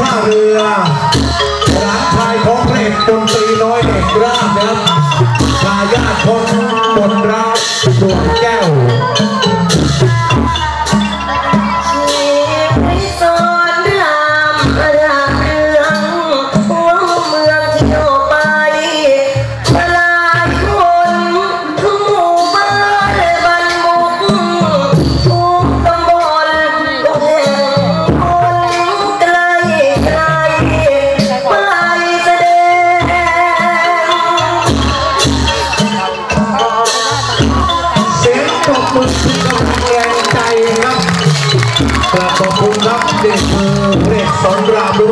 ท่าเรือร้านชายของเพลงดนตรีน้อยเด็กราบนะครับทายาทคนบนราบสวงแก้ว Com a intenção, pressão, grado,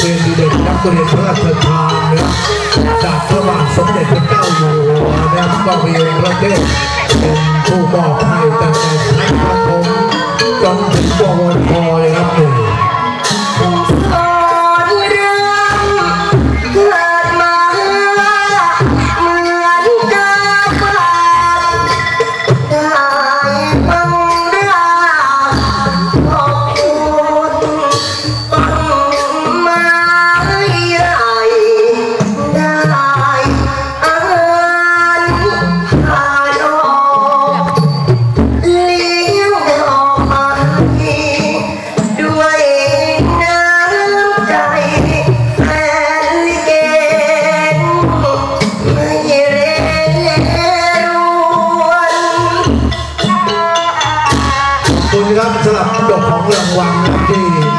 เรียนเด่นนักเรียนพระราชทานนะจากพระบาทสมเด็จพระเจ้าอยู่หัวนะก็เรียนระเทพเป็นผู้บอกให้ตั้งแต่ชั้นประถมจนถึงปวช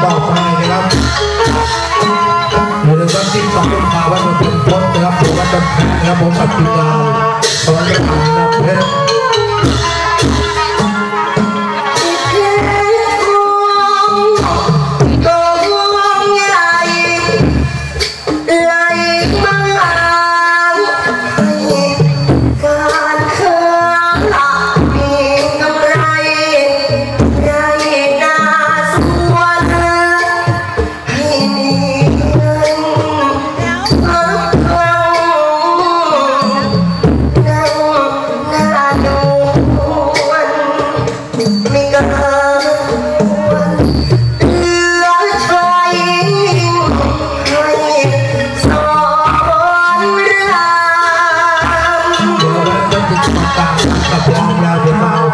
บอกไปนะครับอย่าลืมว่าที่ต่อมาวัดมันเป็นพ้นนะครับผมวัดจะนแพนะครับผมปัจจุบ Kepala mau